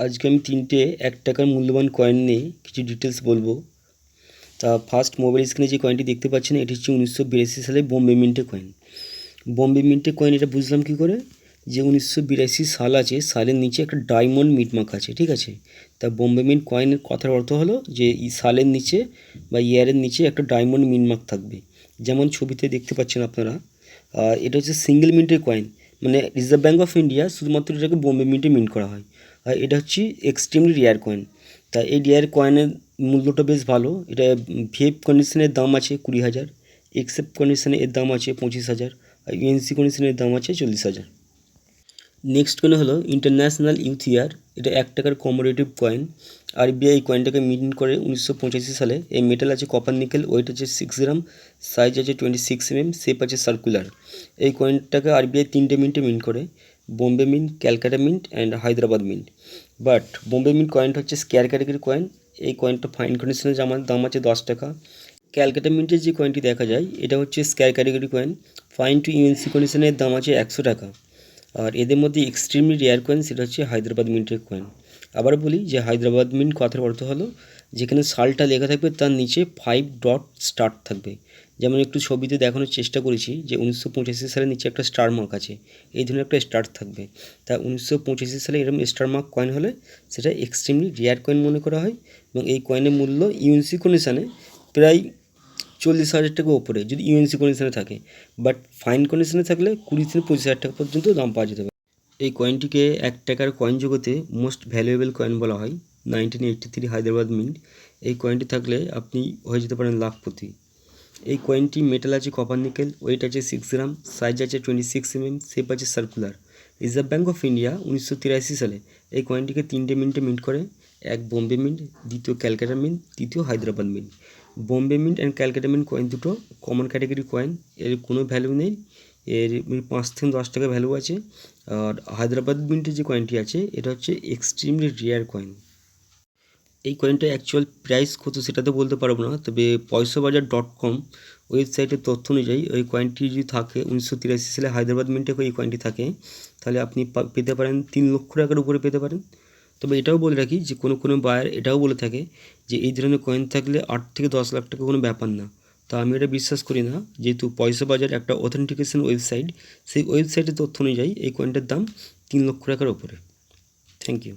আজকে আমি তিনটে এক টাকার মূল্যবান কয়েন নিয়ে কিছু ডিটেলস বলব। তা ফার্স্ট মোবাইল স্ক্রিনে যে কয়েনটি দেখতে পাচ্ছেন, এটি হচ্ছে উনিশশো বিরাশি সালে বোম্বে মিন্টে কয়েন বোম্বে মিন্টে কয়েন এটা বুঝলাম কী করে? যে উনিশশো বিরাশি সাল আছে, সালের নিচে একটা ডায়মন্ড মিটমার্ক আছে, ঠিক আছে? তা বোম্বে মিন্ট কয়েনের কথার অর্থ হলো যে, এই সালের নিচে বা ইয়ারের নিচে একটা ডায়মন্ড মিটমার্ক থাকবে। যেমন ছবিতে দেখতে পাচ্ছেন আপনারা এটা হচ্ছে সিঙ্গেল মিন্টের কয়েন মানে রিজার্ভ ব্যাঙ্ক অফ ইন্ডিয়া শুধুমাত্র এটাকে বোম্বে মিন্টে মিন্ট করা হয়। আর এটা হচ্ছে এক্সট্রিমলি রেয়ার কয়েন তা এই রেয়ার কয়েনের মূল্যটা বেশ ভালো। এটা ভিএফ কন্ডিশনের দাম আছে কুড়ি হাজার এক্সেপ্ট কন্ডিশনে এর দাম আছে পঁচিশ হাজার, আর ইউএনসি কন্ডিশনের দাম আছে চল্লিশ হাজার। নেক্সট কয়েন হলো ইন্টারন্যাশনাল ইউথ ইয়ার এটা এক টাকার কমোডেটিভ কয়েন আর আরবিআই কয়েনটাকে মিন্ট করে উনিশশো পঁচাশি সালে। এই মেটাল আছে কপার নিকেল ওয়েট আছে সিক্স গ্রাম সাইজ আছে টোয়েন্টি সিক্স এমএম শেপ আছে সার্কুলার এই কয়েনটাকে আর আরবিআই তিনটে মিন্টে মিন্ট করে। Bombay mint Calcutta mint and Hyderabad mint but Bombay mint কয়েনটা হচ্ছে স্কেয়ার ক্যাটাগরি কয়েন এই কয়েনটা ফাইন কন্ডিশনের জামার দাম আছে দশ টাকা। ক্যালকাটা মিন্টের যে কয়েনটি দেখা যায়, এটা হচ্ছে scarce category coin fine to UNC কন্ডিশনের দাম আছে একশো টাকা। আর এদের মধ্যে এক্সট্রিমলি রেয়ার কয়েন সেটা হচ্ছে হায়দ্রাবাদ মিন্টের কয়েন আবার বলি যে হায়দ্রাবাদ মিন্ট কথার অর্থ হলো যেখানে সালটা লেখা থাকবে, তার নিচে ফাইভ ডট স্টার্ট থাকবে। যেমন একটু ছবিতে দেখানোর চেষ্টা করেছি যে উনিশশো পঁচাশি সালের নিচে একটা স্টার মার্ক আছে, এই ধরনের একটা স্টার থাকবে। তা উনিশশো পঁচাশি সালে এরকম স্টার মার্ক কয়েন হলে সেটা এক্সট্রিমলি রেয়ার কয়েন মনে করা হয় এবং এই কয়েনের মূল্য ইউএনসি কন্ডিশনে প্রায় চল্লিশ হাজার টাকা ওপরে যদি ইউএনসি কন্ডিশনে থাকে। বাট ফাইন কন্ডিশনে থাকলে কুড়ি থেকে পঁচিশ হাজার টাকা পর্যন্ত দাম পাওয়া যেতে পারে। এই কয়েনটিকে এক টাকার কয়েন জগতে মোস্ট ভ্যালুয়েবল কয়েন বলা হয়। Nineteen eighty three Hyderabad mint এই কয়েনটি থাকলে আপনি হয়ে যেতে পারেন লাখপতি এই কয়েনটি মেটাল আছে কপার নিকেল ওয়েট আছে সিক্স গ্রাম সাইজ আছে টোয়েন্টি সিক্স এমএম শেপ আছে circular Reserve Bank of India উনিশশো তিরাশি সালে এই কয়েনটিকে তিনটে মিন্টে মিন্ট করে, এক বোম্বে মিন্ট দ্বিতীয় ক্যালকাটা মিন্ট তৃতীয় Hyderabad mint Bombay mint and Calcutta mint coin দুটো কমন ক্যাটাগরি কয়েন এর কোনো ভ্যালু নেই, এর পাঁচ থেকে দশ টাকা ভ্যালু আছে। আর হায়দ্রাবাদ মিন্টের যে কয়েনটি আছে, এটা হচ্ছে এক্সট্রিমলি রেয়ার কয়েন এই কয়েনটা অ্যাকচুয়াল প্রাইস কত সেটা তো বলতে পারব না, তবে পয়সা বাজার ডট কম ওয়েবসাইটের তথ্য অনুযায়ী ওই কয়েনটি যদি থাকে উনিশশো তিরাশি সালে হায়দ্রাবাদ মিন্টে ওই কয়েনটি থাকে, তাহলে আপনি পেতে পারেন তিন লক্ষ টাকার উপরে পেতে পারেন। তবে এটাও বলে রাখি যে কোনো কোনো বায়ার এটাও বলে থাকে যে এই ধরনের কয়েন থাকলে আট থেকে দশ লাখ টাকা কোনো ব্যাপার না। তা আমি এটা বিশ্বাস করি না, যেহেতু পয়সা বাজার একটা অথেন্টিকেশন ওয়েবসাইট সেই ওয়েবসাইটের তথ্য অনুযায়ী এই কয়েনটার দাম তিন লক্ষ টাকার ওপরে থ্যাংক ইউ